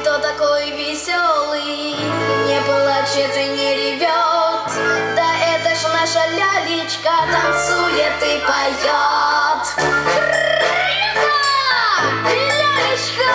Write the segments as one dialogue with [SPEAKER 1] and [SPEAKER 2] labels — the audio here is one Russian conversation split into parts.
[SPEAKER 1] кто такой веселый, не плачет и не ревет. Да это ж наша лялечка танцует и поет. Лялечка!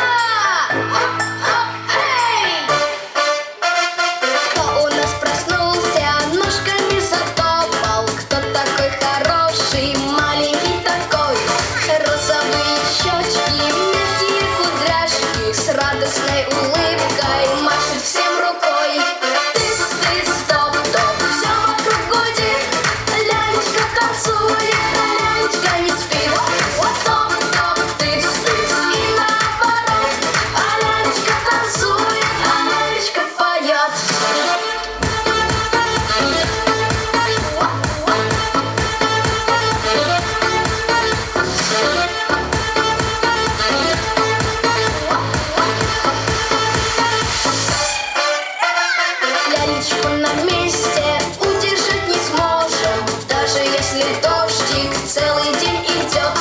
[SPEAKER 1] Дождик целый день идет.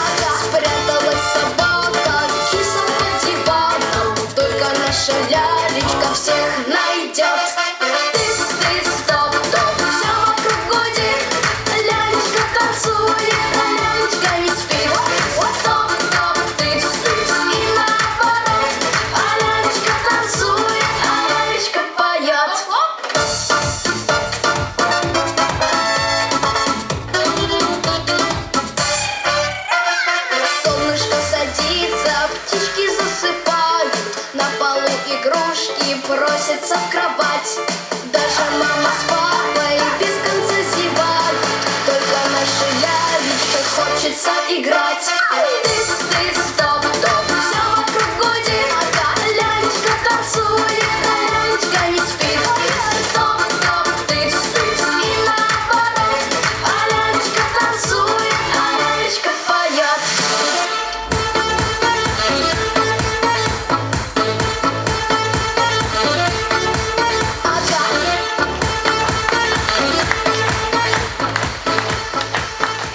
[SPEAKER 1] Спряталась собака кисом под Только наша лялечка всех найдет просятся в кровать. Даже мама с папой без конца зевают. Только нашей лялечке хочется играть